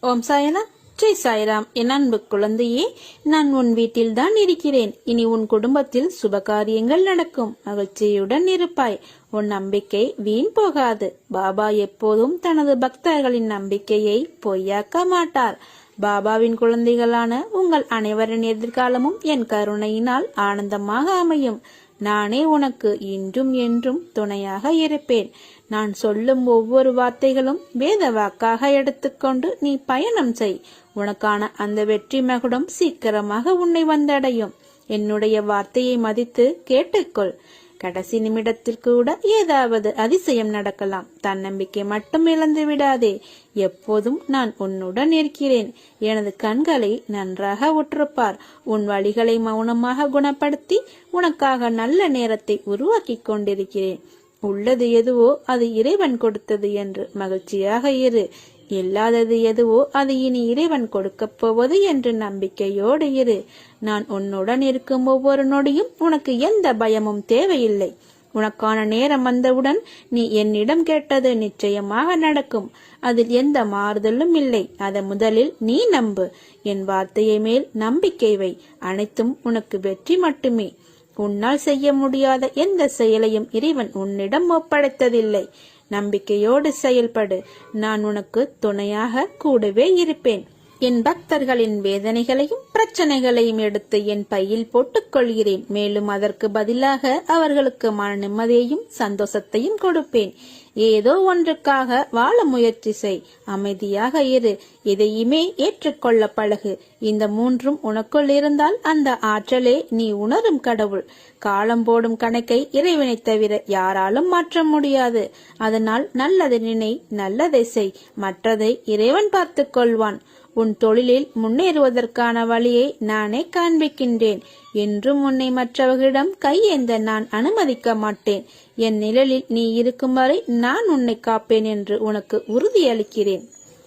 ஓம் சாயராம் ஜெய் சாய்ராம். என் அன்பு குழந்தையே நான் உன் வீட்டில் தான் இருக்கிறேன். இனி உன் குடும்பத்தில் சுப காரியங்கள் நடக்கும். மகிழ்ச்சியுடன் இருப்பாய். உன் நம்பிக்கை வீண் போகாது. பாபா எப்போதும் தனது பக்தர்களின் நம்பிக்கையை பொய்யாக்க மாட்டார். பாபாவின் குழந்தைகளான உங்கள் அனைவரின் எதிர்காலமும் என் கருணையினால் ஆனந்தமாக அமையும். நானே உனக்கு இன்றும் என்றும் துணையாக இருப்பேன். நான் சொல்லும் ஒவ்வொரு வார்த்தைகளும் வேத வாக்காக எடுத்துக்கொண்டு நீ பயணம் செய். உனக்கான அந்த வெற்றி மகுடம் சீக்கிரமாக உன்னை வந்தடையும். என்னுடைய வார்த்தையை மதித்து கேட்டுக்கொள். கடைசி நிமிடத்தில் கூட ஏதாவது அதிசயம் நடக்கலாம். தன்னம்பிக்கை மட்டும் இழந்து விடாதே. எப்போதும் நான் உன்னுடன் இருக்கிறேன். எனது கண்களை நன்றாக உற்றுப்பார். உன் வழிகளை மௌனமாக குணப்படுத்தி உனக்காக நல்ல நேரத்தை உருவாக்கிக் கொண்டிருக்கிறேன். உள்ளது எதுவோ அது இறைவன் கொடுத்தது என்று மகிழ்ச்சியாக இரு. இல்லாதது எதுவோ அது இனி இறைவன் கொடுக்கப் போவது என்று நம்பிக்கையோடு இரு. நான் உன்னுடன் இருக்கும் ஒவ்வொரு நொடியும் உனக்கு எந்த பயமும் தேவையில்லை. உனக்கான நேரம் வந்தவுடன் நீ என்னிடம் கேட்டது நிச்சயமாக நடக்கும். அதில் எந்த மாறுதலும் இல்லை. அதை முதலில் நீ நம்பு. என் வார்த்தையை மேல் நம்பிக்கை வை. அனைத்தும் உனக்கு வெற்றி மட்டுமே. உன்னால் செய்ய முடியாத எந்த செயலையும் இறைவன் உன்னிடம் ஒப்படைத்ததில்லை. நம்பிக்கையோடு செயல்படு. நான் உனக்கு துணையாக கூடவே இருப்பேன். என் பக்தர்களின் வேதனைகளையும் பிரச்சனைகளையும் எடுத்து என் பையில் போட்டுக் கொள்கிறேன். மேலும் அதற்கு பதிலாக அவர்களுக்கு மன நிம்மதியையும் சந்தோஷத்தையும் கொடுப்பேன். ஏதோ ஒன்றுக்காக வாழ முயற்சி செய். அமைதியாக இரு. எதையுமே ஏற்றுக்கொள்ள பழகு. இந்த மூன்றும் உனக்குள் இருந்தால் அந்த ஆற்றலே நீ உணரும் கடவுள். காலம் போடும் கணக்கை இறைவனை தவிர யாராலும் மாற்ற முடியாது. அதனால் நல்லதை நினை நல்லதை செய். மற்றதை இறைவன் பார்த்துக் கொள்வான். உன் தொழிலில் முன்னேறுவதற்கான வழியை நானே காண்பிக்கின்றேன் என்றும் உன்னை மற்றவர்களிடம் கையேந்த நான் அனுமதிக்க மாட்டேன். என் நிழலில் நீ இருக்கும் வரை நான் உன்னை காப்பேன் என்று உனக்கு உறுதியளிக்கிறேன்.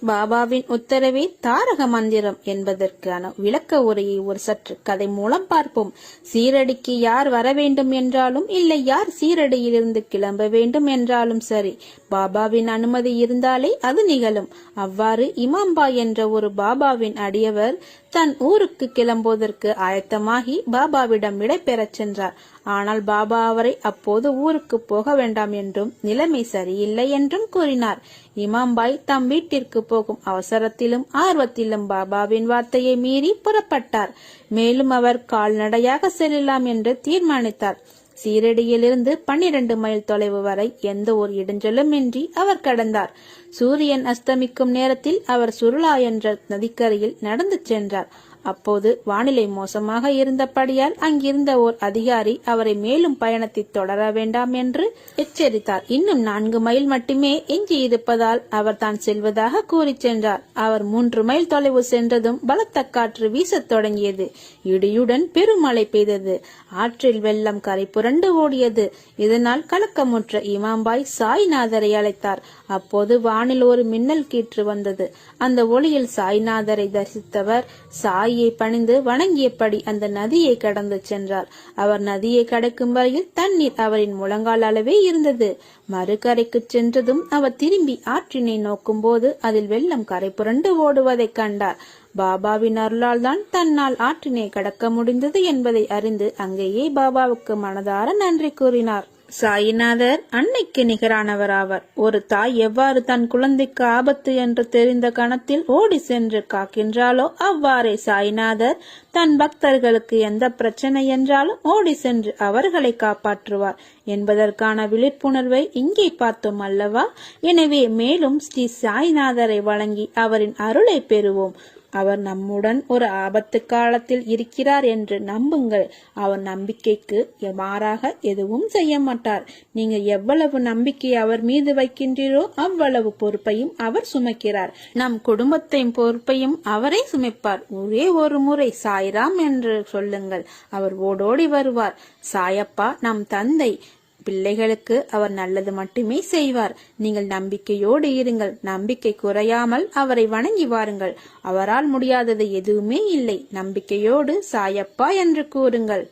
பாபாவின் உத்தரவே தாரக மந்திரம் என்பதற்கான விளக்க உரையை ஒரு சற்று கதை மூலம் பார்ப்போம். சீரடிக்கு யார் வர வேண்டும் என்றாலும் இல்லை யார் சீரடியிலிருந்து கிளம்ப வேண்டும் என்றாலும் சரி பாபாவின் அனுமதி இருந்தாலே அது நிகழும். அவ்வாறு இமாம்பா என்ற ஒரு பாபாவின் அடியவர் தன் ஊருக்கு கிளம்புவதற்கு ஆயத்தமாகி பாபாவிடம் விடை பெறச் சென்றார். ஆனால் பாபா அவரை அப்போது ஊருக்கு போக வேண்டாம் என்றும் நிலைமை சரியில்லை என்றும் கூறினார். இமாம்பாய் தம் வீட்டிற்கு போகும் அவசரத்திலும் ஆர்வத்திலும் பாபாவின் வார்த்தையை மீறி புறப்பட்டார். மேலும் அவர் கால்நடையாக செல்லலாம் என்று தீர்மானித்தார். சீரடியிலிருந்து பன்னிரண்டு மைல் தொலைவு வரை எந்த ஒரு இடைஞ்சலும் இன்றி அவர் கடந்தார். சூரியன் அஸ்தமிக்கும் நேரத்தில் அவர் சுருளா என்ற நதிக்கரையில் நடந்து சென்றார். அப்போது வானிலை மோசமாக இருந்தபடியால் அங்கிருந்த ஓர் அதிகாரி அவரை மேலும் பயணத்தை தொடர வேண்டாம் என்று எச்சரித்தார். இன்னும் நான்கு மைல் மட்டுமே எஞ்சி இருப்பதால் அவர் தான் செல்வதாக கூறிச் சென்றார். அவர் மூன்று மைல் தொலைவு சென்றதும் பலத்த காற்று வீசத் தொடங்கியது. இடியுடன் பெருமழை பெய்தது. ஆற்றில் வெள்ளம் கரை புரண்டு ஓடியது. இதனால் கலக்கமுற்ற இமாம்பாய் சாய்நாதரை அழைத்தார். அப்போது வானில் ஒரு மின்னல் கீற்று வந்தது. அந்த ஒளியில் சாய்நாதரை தரிசித்தவர் சாய் பணிந்து வணங்கியபடி அந்த நதியை கடந்து சென்றார். அவர் நதியை கடக்கும் வரையில் தண்ணீர் அவரின் முழங்கால் அளவே இருந்தது. மறுகரைக்கு சென்றதும் அவர் திரும்பி ஆற்றினை நோக்கும் போது அதில் வெள்ளம் கரை புரண்டு ஓடுவதைக் கண்டார். பாபாவின் அருளால் தான் தன்னால் ஆற்றினை கடக்க முடிந்தது என்பதை அறிந்து அங்கேயே பாபாவுக்கு மனதார நன்றி கூறினார். சாயிநாதர் அன்னைக்கு நிகரானவராவார். ஒரு தாய் எவ்வாறு தன் குழந்தைக்கு ஆபத்து என்று தெரிந்த கணத்தில் ஓடி சென்று காக்கின்றாலோ அவ்வாறே சாய்நாதர் தன் பக்தர்களுக்கு எந்த பிரச்சனை என்றாலும் ஓடி சென்று அவர்களை காப்பாற்றுவார். என்பதற்கான விழிப்புணர்வை இங்கே பார்த்தோம் அல்லவா? எனவே மேலும் ஸ்ரீ சாய்நாதரை வழங்கி அவரின் அருளை பெறுவோம். அவர் நம்முடன் ஒரு ஆபத்து காலத்தில் இருக்கிறார் என்று நம்புங்கள். அவர் நம்பிக்கைக்கு மாறாக எதுவும் செய்ய மாட்டார். நீங்க எவ்வளவு நம்பிக்கை அவர் மீது வைக்கின்றீரோ அவ்வளவு பொறுப்பையும் அவர் சுமக்கிறார். நம் குடும்பத்தின் பொறுப்பையும் அவரே சுமைப்பார். ஒரே ஒரு முறை சாய்ராம் என்று சொல்லுங்கள். அவர் ஓடோடி வருவார். சாயப்பா நம் தந்தை பிள்ளைகளுக்கு அவர் நல்லது மட்டுமே செய்வார். நீங்கள் நம்பிக்கையோடு இருங்கள். நம்பிக்கை குறையாமல் அவரை வணங்கி வாருங்கள். அவரால் முடியாதது எதுவுமே இல்லை. நம்பிக்கையோடு சாயப்பா என்று கூறுங்கள்.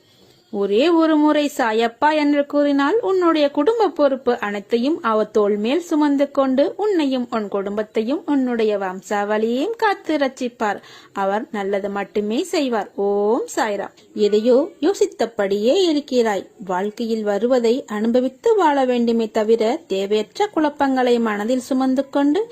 ஒரே ஒரு முறை சாயப்பா என்று கூறினால் உன்னுடைய குடும்ப பொறுப்பு அனைத்தையும் அவர் தோல் மேல் சுமந்து கொண்டு உன்னையும் உன் குடும்பத்தையும் உன்னுடைய வம்சாவளியையும் காத்து ரட்சிப்பார். அவர் நல்லது மட்டுமே செய்வார். ஓம் சாய்ராம். எதையோ யோசித்தபடியே இருக்கிறாய். வாழ்க்கையில் வருவதை அனுபவித்து வாழ வேண்டுமே தவிர தேவையற்ற குழப்பங்களை மனதில் சுமந்து கொண்டு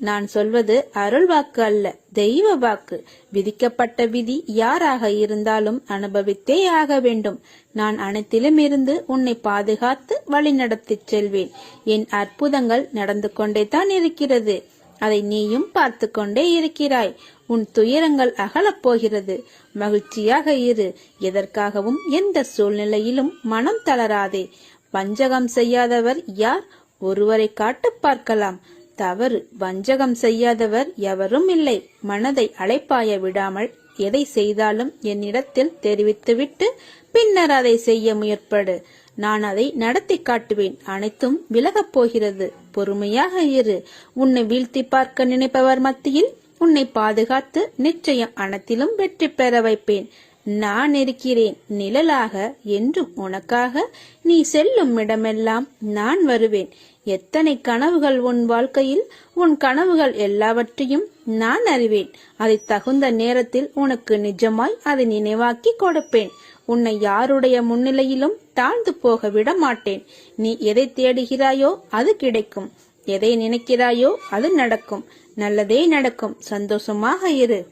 நான் சொல்வது அருள் வாக்கு அல்ல தெய்வ வாக்கு. விதிக்கப்பட்ட விதி யாராக இருந்தாலும் அனுபவித்தே ஆக வேண்டும். நான் அனைத்திலும் இருந்து உன்னை பாதுகாத்து வழிநடத்திச் செல்வேன். என் அற்புதங்கள் நடந்து கொண்டே தான் இருக்கிறது. அதை நீயும் பார்த்து கொண்டே இருக்கிறாய். உன் துயரங்கள் அகலப் போகிறது. மகிழ்ச்சியாக இரு. எதற்காகவும் எந்த சூழ்நிலையிலும் மனம் தளராதே. வஞ்சகம் செய்யாதவர் யார்? ஒருவரை காட்டு பார்க்கலாம். தவறு. வஞ்சகம் செய்யாதவர் எவரும் இல்லை. மனதை அழைப்பாய விடாமல் எதை செய்தாலும் என்னிடத்தில் தெரிவித்துவிட்டு பின்னர் அதை செய்ய முயற்படு. நான் அதை நடத்தி காட்டுவேன். அனைத்தும் விலகப் போகிறது. பொறுமையாக இரு. உன்னை வீழ்த்தி பார்க்க நினைப்பவர் மத்தியில் உன்னை பாதுகாத்து நிச்சயம் அனைத்திலும் வெற்றி பெற வைப்பேன். நான் இருக்கிறேன் நிழலாக என்றும் உனக்காக நீ செல்லும் இடமெல்லாம் நான் வருவேன். எத்தனை கனவுகள் உன் வாழ்க்கையில் உன் கனவுகள் எல்லாவற்றையும் நான் அறிவேன். அதை தகுந்த நேரத்தில் உனக்கு நிஜமாய் அதை நினைவாக்கி கொடுப்பேன். உன்னை யாருடைய முன்னிலையிலும் தாழ்ந்து போக விட மாட்டேன் நீ எதை தேடுகிறாயோ அது கிடைக்கும். எதை நினைக்கிறாயோ அது நடக்கும். நல்லதே நடக்கும். சந்தோஷமாக இரு.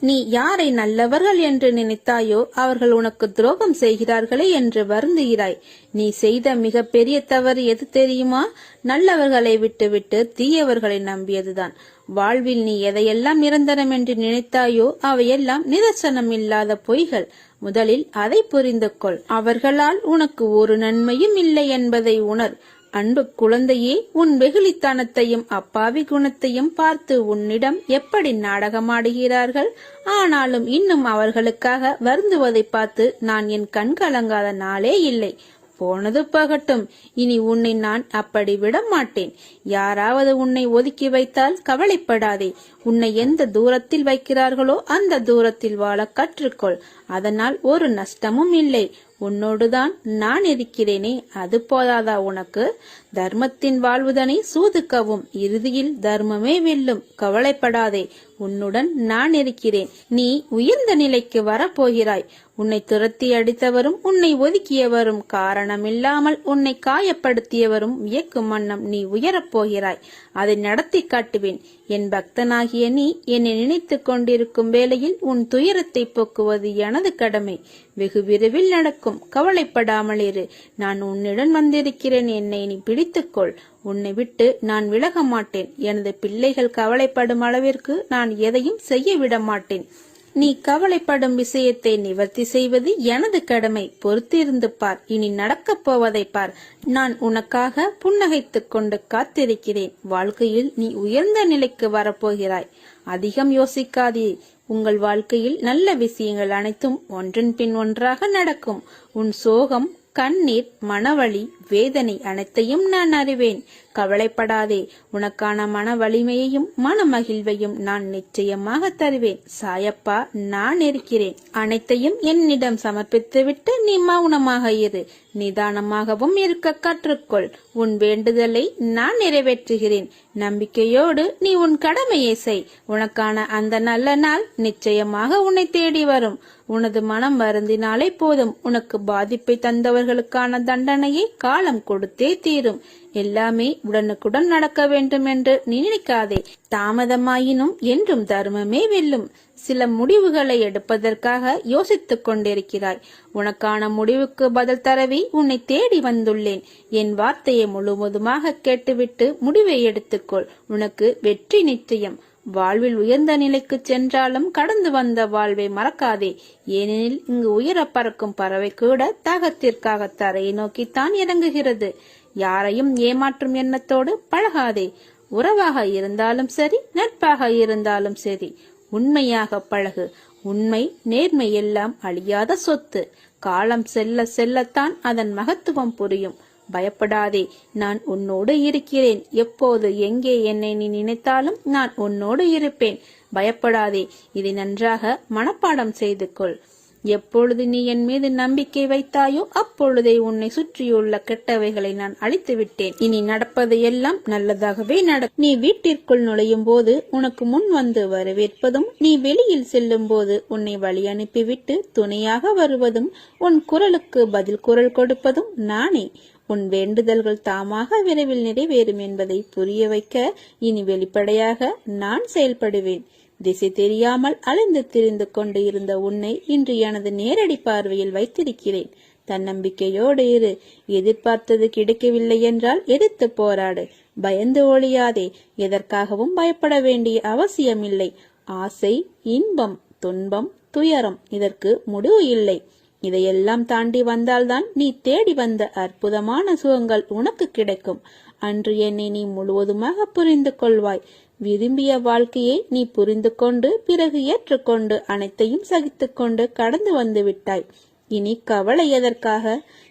நீ யாரை நல்லவர்கள் என்று நினைத்தாயோ அவர்கள் உனக்கு துரோகம் செய்கிறார்களே என்று வருந்துகிறாய். நீ செய்த மிக பெரிய தவறு எது தெரியுமா? நல்லவர்களை விட்டுவிட்டு தீயவர்களை நம்பியதுதான். வாழ்வில் நீ எதையெல்லாம் நிரந்தரம் என்று நினைத்தாயோ அவையெல்லாம் நிதர்சனம் இல்லாத பொய்கள். முதலில் அதை புரிந்து கொள் அவர்களால் உனக்கு ஒரு நன்மையும் இல்லை என்பதை உணர். அன்பு குழந்தையே உன் வெகுளித்தனத்தையும் அப்பாவி குணத்தையும் பார்த்து உன்னிடம் எப்படி நாடகமாடுகிறார்கள்? ஆனாலும் இன்னும் அவர்களுக்காக வருந்துவதை பார்த்து நான் என் கண் கலங்காத நாளே இல்லை. போனது போகட்டும். இனி உன்னை நான் அப்படி விட மாட்டேன் யாராவது உன்னை ஒதுக்கி வைத்தால் கவலைப்படாதே. உன்னை எந்த தூரத்தில் வைக்கிறார்களோ அந்த தூரத்தில் வாழ கற்றுக்கொள். அதனால் ஒரு நஷ்டமும் இல்லை. உன்னோடுதான் நான் இருக்கிறேனே அது போதாதா உனக்கு? தர்மத்தின் வாழ்வுதனை சூதுக்கவும் இறுதியில் தர்மமே வெல்லும். கவலைப்படாதே உன்னுடன் நான் இருக்கிறேன். நீ உயர்ந்த நிலைக்கு வரப்போகிறாய். உன்னை துரத்தி அடித்தவரும் உன்னை ஒதுக்கியவரும். காரணமில்லாமல் உன்னை காயப்படுத்தியவரும் வியக்கும் வண்ணம் நீ உயரப் போகிறாய். அதை நடத்தி காட்டுவேன். என் பக்தனாகிய நீ என்னை நினைத்துக் கொண்டிருக்கும் வேளையில் உன் துயரத்தை போக்குவது எனது கடமை. வெகு விரைவில் நடக்கும். கவலைப்படாமல் இரு. நான் உன்னிடம் வந்திருக்கிறேன். என்னை நீ பிடித்துக்கொள் உன்னை விட்டு நான் விலக மாட்டேன். எனது பிள்ளைகள் கவலைப்படும் அளவிற்கு நான் எதையும் செய்ய விட மாட்டேன். நீ கவலைப்படும் விஷயத்தை நிவர்த்தி செய்வது எனது கடமை. பொறுத்திருந்து பார். இனி நடக்கப் போவதை பார். நான் உனக்காக புன்னகைத்துக் கொண்டு காத்திருக்கிறேன். வாழ்க்கையில் நீ உயர்ந்த நிலைக்கு வரப்போகிறாய். அதிகம் யோசிக்காதே. உங்கள் வாழ்க்கையில் நல்ல விஷயங்கள் அனைத்தும் ஒன்றின் பின் ஒன்றாக நடக்கும். உன் சோகம் கண்ணீர் மனவழி வேதனை அனைத்தையும் நான் அறிவேன். கவலைப்படாதே. உனக்கான மன வலிமையையும் மன மகிழ்வையும் நான் நிச்சயமாக தருவேன். சாயப்பா நான் இருக்கிறேன். அனைத்தையும் என்னிடம் சமர்ப்பித்துவிட்டு நீ மௌனமாக இரு. நிதானமாகவும் இருக்க கற்றுக்கொள். உன் வேண்டுதலை நான் நிறைவேற்றுகிறேன். நம்பிக்கையோடு நீ உன் கடமையை செய். உனக்கான அந்த நல்ல நாள் நிச்சயமாக உன்னை தேடி வரும். உனது மனம் வருந்தினாலே போதும். உனக்கு பாதிப்பை தந்தவர்களுக்கான தண்டனையை காலம் கொடுத்தே தீரும். எல்லாமே உடனுக்குடன் நடக்க வேண்டும் என்று நினைக்காதே. தாமதமாயினும் என்றும் தர்மமே வெல்லும். சில முடிவுகளை எடுப்பதற்காக யோசித்துக் கொண்டிருக்கிறாய். உனக்கான முடிவுக்கு பதில் தரவே உன்னை தேடி வந்துள்ளேன். என் வார்த்தையை முழுவதுமாக கேட்டுவிட்டு முடிவை எடுத்துக்கொள். உனக்கு வெற்றி நிச்சயம். வாழ்வில் உயர்ந்த நிலைக்கு சென்றாலும் கடந்து வந்த வாழ்வை மறக்காதே. ஏனெனில் இங்கு உயர பறக்கும் பறவை கூட தாகத்திற்காக தரையை நோக்கித்தான் இறங்குகிறது. யாரையும் ஏமாற்றும் எண்ணத்தோடு பழகாதே. உறவாக இருந்தாலும் சரி நட்பாக இருந்தாலும் சரி. உண்மையாக பழகு. உண்மை நேர்மை எல்லாம் அழியாத சொத்து. காலம் செல்ல செல்லத்தான் அதன் மகத்துவம் புரியும். பயப்படாதே நான் உன்னோடு இருக்கிறேன். எப்போது எங்கே என்னை நீ நினைத்தாலும் நான் உன்னோடு இருப்பேன். பயப்படாதே இதை நன்றாக மனப்பாடம் செய்து கொள். எப்பொழுது நீ என் மீது நம்பிக்கை வைத்தாயோ அப்பொழுதே உன்னை சுற்றியுள்ள கெட்டவைகளை நான் அழித்து விட்டேன். இனி நடப்பது எல்லாம் நல்லதாகவே நட நீ வீட்டிற்குள் நுழையும் போது உனக்கு முன் வந்து வரவேற்பதும் நீ வெளியில் செல்லும் போது உன்னை வழி அனுப்பிவிட்டு துணையாக வருவதும் உன் குரலுக்கு பதில் குரல் கொடுப்பதும் நானே. உன் வேண்டுதல்கள் தாமாக விரைவில் நிறைவேறும் என்பதை புரிய வைக்க இனி வெளிப்படையாக நான் செயல்படுவேன். திசை தெரியாமல் அலைந்து திரிந்து கொண்டு இருந்த உன்னை இன்று எனது நேரடி பார்வையில் வைத்திருக்கிறேன். தன்னம்பிக்கையோடு இரு. எதிர்பார்த்தது கிடைக்கவில்லை என்றால் எதிர்த்து போராடு. பயந்து ஒழியாதே. எதற்காகவும் பயப்பட வேண்டிய அவசியமில்லை. ஆசை இன்பம் துன்பம் துயரம் இதற்கு முடிவு இல்லை. இதையெல்லாம் தாண்டி வந்தால்தான் நீ தேடி வந்த அற்புதமான சுகங்கள் உனக்கு கிடைக்கும். அன்று என்னை நீ முழுவதுமாக புரிந்து கொள்வாய். விரும்பிய வாழ்க்கையை நீ புரிந்து கொண்டு பிறகு ஏற்றுக்கொண்டு அனைத்தையும் சகித்துக்கொண்டு கடந்து வந்து விட்டாய். இனி கவலை எதற்காக?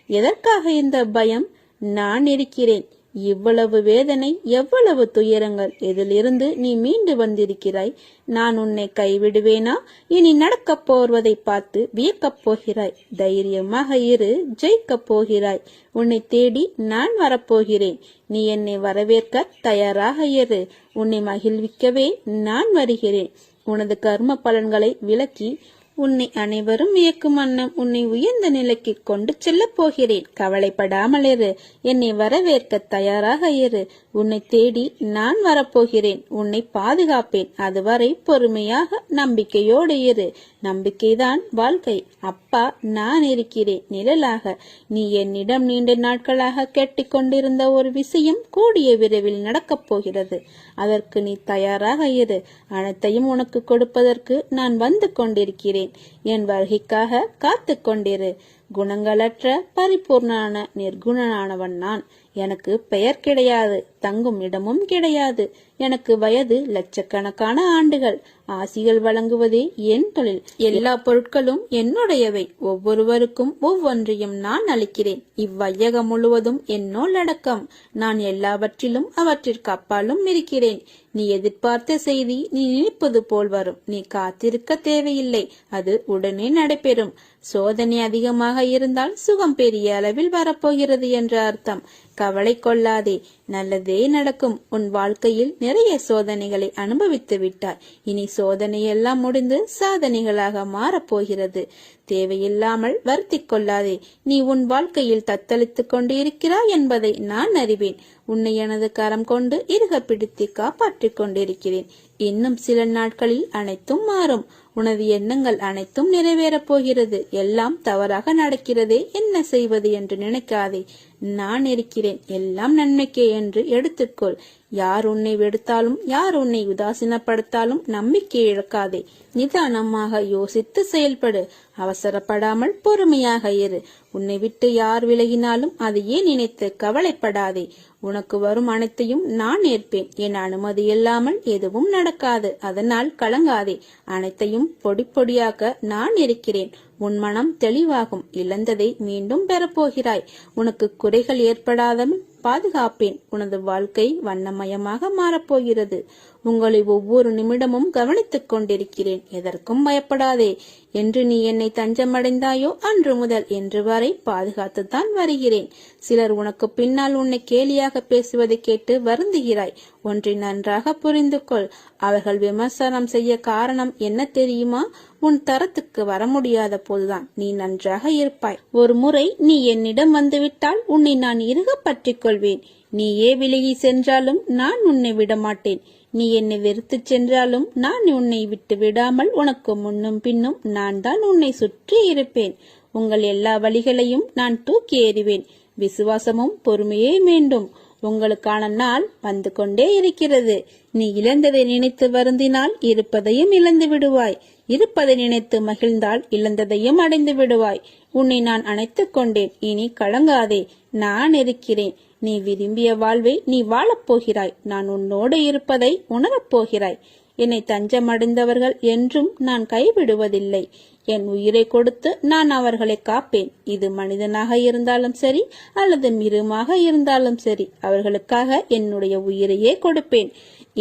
எதற்காக இந்த பயம்? நான் இருக்கிறேன். இவ்வளவு வேதனை எவ்வளவு துயரங்கள். இதிலிருந்து நீ மீண்டு வந்திருக்கிறாய்? நான் உன்னை கைவிடுவேனா? இனி நடக்கப் போவதை பார்த்து வியக்கப் போகிறாய். தைரியமாக இரு ஜெயிக்கப் போகிறாய். உன்னை தேடி நான் வரப்போகிறேன். நீ என்னை வரவேற்க தயாராக இரு. உன்னை மகிழ்விக்கவே நான் வருகிறேன். உனது கர்ம பலன்களை விலக்கி உன்னை அனைவரும் இயக்கும் வண்ணம் உன்னை உயர்ந்த நிலைக்கு கொண்டு செல்லப் போகிறேன். கவலைப்படாமல் இரு. என்னை வரவேற்க தயாராக இரு. உன்னை தேடி நான் வரப்போகிறேன். உன்னை பாதுகாப்பேன். அதுவரை பொறுமையாக நம்பிக்கையோடு இரு. நம்பிக்கைதான் வாழ்க்கை. அப்பா நான் இருக்கிறேன். நிழலாக. நீ என்னிடம் நீண்ட நாட்களாக கேட்டுக்கொண்டிருந்த ஒரு விஷயம் கூடிய விரைவில் நடக்கப் போகிறது. அதற்கு நீ தயாராக இரு. அனைத்தையும் உனக்கு கொடுப்பதற்கு நான் வந்து கொண்டிருக்கிறேன். என் வருகைக்காக காத்து கொண்டிரு. குணங்களற்ற பரிபூர்ணான நிர்குணனானவன் நான். எனக்கு பெயர் கிடையாது தங்கும் இடமும் கிடையாது. எனக்கு வயது லட்சக்கணக்கான ஆண்டுகள். ஆசிகள் வழங்குவதே என் தொழில். எல்லா பொருட்களும் என்னுடையவை. ஒவ்வொருவருக்கும் ஒவ்வொன்றையும் நான் அளிக்கிறேன். இவ்வையகம் முழுவதும் என்னோல் அடக்கம். நான் எல்லாவற்றிலும் அவற்றிற்கு அப்பாலும் இருக்கிறேன். நீ எதிர்பார்த்த செய்தி நீ நினைப்பது போல் வரும். நீ காத்திருக்க தேவையில்லை. அது உடனே நடைபெறும். சோதனை அதிகமாக இருந்தால் சுகம் பெரிய அளவில் வரப்போகிறது என்ற அர்த்தம். கவலை கொள்ளாதே. நல்லதே நடக்கும். உன் வாழ்க்கையில் நிறைய சோதனைகளை அனுபவித்து விட்டாய். இனி சோதனை எல்லாம் முடிந்து சாதனைகளாக மாறப்போகிறது தேவையில்லாமல் வருத்தி கொள்ளாதே. நீ உன் வாழ்க்கையில் தத்தளித்துக் கொண்டு இருக்கிறாய் என்பதை நான் அறிவேன். உன்னை எனது கரம் கொண்டு இருக பிடித்து காப்பாற்றிக் கொண்டிருக்கிறேன். இன்னும் சில நாட்களில் அனைத்தும் மாறும். உனது எண்ணங்கள் அனைத்தும் நிறைவேறப் போகிறது. எல்லாம் தவறாக நடக்கிறதே என்ன செய்வது என்று நினைக்காதே. நான் இருக்கிறேன். எல்லாம் நன்மைக்கே என்று எடுத்துக்கொள். யார் உன்னை வெடுத்தாலும் யார் உன்னை உதாசீனப்படுத்தாலும் நம்பிக்கை இழக்காதே. நிதானமாக யோசித்து செயல்படு. அவசரப்படாமல் பொறுமையாக இரு. உன்னை விட்டு யார் விலகினாலும் அதையே நினைத்து கவலைப்படாதே. உனக்கு வரும் அனைத்தையும் நான் ஏற்பேன். என் அனுமதி இல்லாமல் எதுவும் நடக்காது. அதனால் கலங்காதே. அனைத்தையும் பொடி பொடியாக்க நான் இருக்கிறேன் உன் மனம் தெளிவாகும் இழந்ததை மீண்டும் பெறப்போகிறாய். உனக்கு குறைகள் ஏற்படாமல் பாதுகாப்பேன். உனது வாழ்க்கை வண்ணமயமாக மாறப்போகிறது. உங்களை ஒவ்வொரு நிமிடமும் கவனித்துக் கொண்டிருக்கிறேன். எதற்கும் பயப்படாதே. என்று நீ என்னை தஞ்சமடைந்தாயோ அன்று முதல் என்று வரை பாதுகாத்துத்தான் வருகிறேன். சிலர் உனக்கு பின்னால் உன்னை கேலியாக பேசுவதை கேட்டு வருந்துகிறாய். ஒன்றை நன்றாக புரிந்து கொள் அவர்கள் விமர்சனம் செய்ய காரணம் என்ன தெரியுமா? உன் தரத்துக்கு வர முடியாத போதுதான் நீ நன்றாக இருப்பாய். ஒரு முறை நீ என்னிடம் வந்துவிட்டால் உன்னை நான் இறுக பற்றிக் கொள்வேன் நீயே விலகி சென்றாலும் நான் உன்னை விடமாட்டேன். நீ என்னை வெறுத்துச் சென்றாலும் நான் உன்னை விட்டு விடாமல் உனக்கு முன்னும் பின்னும் நான் தான் உன்னை சுற்றி இருப்பேன். உங்கள் எல்லா வழிகளையும் நான் தூக்கி எறிவேன். விசுவாசமும் பொறுமையே வேண்டும். உங்களுக்கான நாள் வந்து கொண்டே இருக்கிறது. நீ இழந்ததை நினைத்து வருந்தினால் இருப்பதையும் இழந்து விடுவாய். இருப்பதை நினைத்து மகிழ்ந்தால் இழந்ததையும் அடைந்து விடுவாய். உன்னை நான் அணைத்துக் கொண்டேன். இனி கலங்காதே. நான் இருக்கிறேன். நீ விரும்பிய வாழ்வை நீ வாழப்போகிறாய் நான் உன்னோடு இருப்பதை உணரப் போகிறாய். என்னை தஞ்சமடைந்தவர்கள் என்றும் நான் கைவிடுவதில்லை. என் உயிரை கொடுத்து நான் அவர்களை காப்பேன். இது மனிதனாக இருந்தாலும் சரி அல்லது மிருகமாக இருந்தாலும் சரி அவர்களுக்காக என்னுடைய உயிரையே கொடுப்பேன்.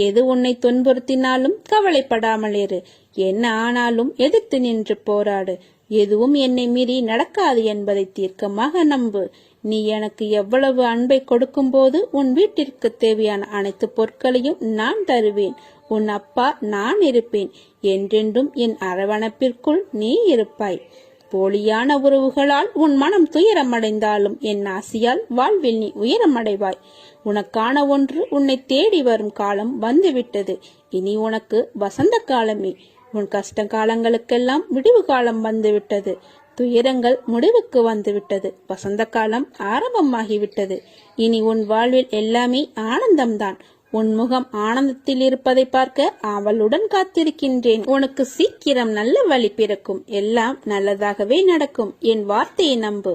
எது உன்னை துன்புறுத்தினாலும் கவலைப்படாமல் இரு. என்ன ஆனாலும் எதிர்த்து நின்று போராடு. எதுவும் என்னை மீறி நடக்காது என்பதை தீர்க்கமாக நம்பு. நீ எனக்கு எவ்வளவு அன்பை கொடுக்கும்போது உன் வீட்டிற்கு தேவையான அனைத்து பொருட்களையும் நான் தருவேன். உன் அப்பா நான் இருப்பேன். என்றென்றும் என் அரவணைப்பிற்குள் நீ இருப்பாய். போலியான உறவுகளால் உன் மனம் துயரமடைந்தாலும் என் ஆசியால் வாழ்வில் நீ உயரமடைவாய். உனக்கான ஒன்று உன்னை தேடி வரும் காலம் வந்துவிட்டது. இனி உனக்கு வசந்த காலமே. உன் கஷ்ட காலங்களுக்கெல்லாம் விடிவு காலம் வந்துவிட்டது. துயரங்கள் முடிவுக்கு வந்துவிட்டது. வசந்த காலம் ஆரம்பமாகிவிட்டது. இனி உன் வாழ்வில் எல்லாமே ஆனந்தம்தான். உன் முகம் ஆனந்தத்தில் இருப்பதை பார்க்க அவளுடன் காத்திருக்கின்றேன். உனக்கு சீக்கிரம் நல்ல வழி பிறக்கும். எல்லாம் நல்லதாகவே நடக்கும். என் வார்த்தையை நம்பு.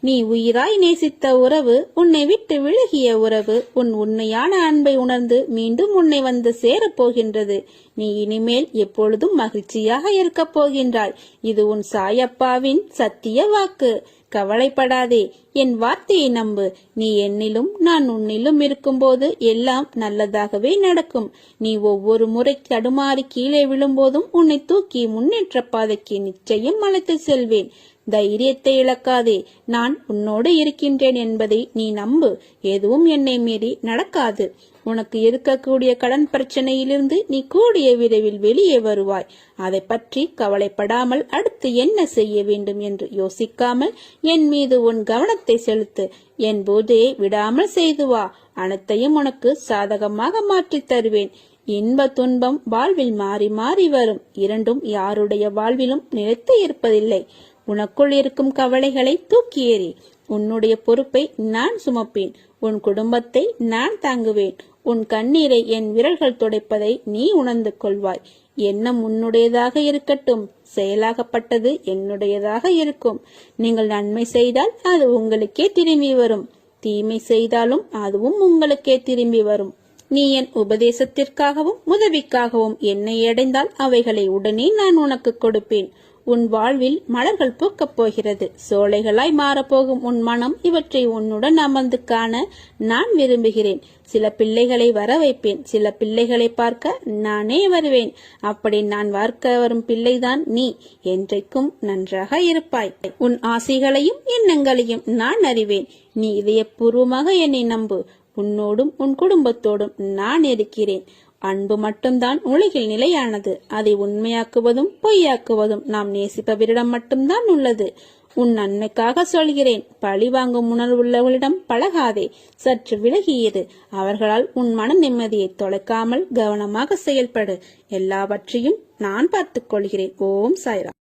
நீ உயிராய் நேசித்த உறவு உன்னை விட்டு விலகிய உறவு. உன் உண்மையான அன்பை உணர்ந்து மீண்டும் உன்னை வந்து சேரப் போகின்றது. நீ இனிமேல் எப்பொழுதும் மகிழ்ச்சியாக இருக்கப் போகின்றாய். இது உன் சாயப்பாவின் சத்திய வாக்கு. கவலைப்படாதே. என் வார்த்தையை நம்பு. நீ என்னிலும் நான் உன்னிலும் இருக்கும்போது எல்லாம் நல்லதாகவே நடக்கும். நீ ஒவ்வொரு முறை தடுமாறி கீழே விழும்போதும் உன்னை தூக்கி முன்னேற்ற பாதைக்கு நிச்சயம் அழைத்து செல்வேன். தைரியத்தை இழக்காதே. நான் உன்னோடு இருக்கின்றேன் என்பதை நீ நம்பு. எதுவும் என்னை மீறி நடக்காது. உனக்கு இருக்கக்கூடிய கடன் பிரச்சனையிலிருந்து நீ கூடிய விரைவில் வெளியே வருவாய். அதை பற்றி கவலைப்படாமல் அடுத்து என்ன செய்ய வேண்டும் என்று யோசிக்காமல் என் மீது உன் கவனத்தை செலுத்து. என் பூஜையை விடாமல் செய்து வா. அனைத்தையும் உனக்கு சாதகமாக மாற்றித் தருவேன். இன்ப துன்பம் வாழ்வில் மாறி மாறி வரும். இரண்டும் யாருடைய வாழ்விலும் நிலைத்து இருப்பதில்லை. உனக்குள் இருக்கும் கவலைகளை தூக்கி ஏறி உன்னுடைய பொறுப்பை நான் சுமப்பேன். உன் குடும்பத்தை நான் தாங்குவேன். உன் கண்ணீரை என் விரல்கள் துடைப்பதை நீ உணர்ந்து கொள்வாய். எண்ணம் உன்னுடையதாக இருக்கட்டும். செயலாகப்பட்டது என்னுடையதாக இருக்கும். நீங்கள் நன்மை செய்தால் அது உங்களுக்கே திரும்பி வரும். தீமை செய்தாலும் அதுவும் உங்களுக்கே திரும்பி வரும். நீ என் உபதேசத்திற்காகவும் உதவிக்காகவும் என்னை அடைந்தால் அவைகளை உடனே நான் உனக்கு கொடுப்பேன். உன் வாழ்வில் மலர்கள் பூக்கப் போகிறது. சோலைகளாய் மாறப்போகும் உன் மனம் இவற்றை உன்னுடன் அமர்ந்து காண நான் விரும்புகிறேன். சில பிள்ளைகளை வர வைப்பேன் சில பிள்ளைகளை பார்க்க நானே வருவேன். அப்படி நான் பார்க்க வரும் பிள்ளைதான் நீ. என்றைக்கும் நன்றாக இருப்பாய். உன் ஆசைகளையும் எண்ணங்களையும் நான் அறிவேன். நீ இதயபூர்வமாக என்னை நம்பு. உன்னோடும் உன் குடும்பத்தோடும் நான் இருக்கிறேன். அன்பு மட்டும்தான் உலகில் நிலையானது. அதை உண்மையாக்குவதும் பொய்யாக்குவதும் நாம் நேசிப்பவரிடம் மட்டும்தான் உள்ளது. உன் நன்மைக்காக சொல்கிறேன். பழி வாங்கும் உணர்வுள்ளவர்களிடம் பழகாதே. சற்று விலகியது அவர்களால் உன் மன நிம்மதியை தொலைக்காமல் கவனமாக செயல்படு. எல்லாவற்றையும் நான் பார்த்துக் கொள்கிறேன். ஓம் சாய்ரா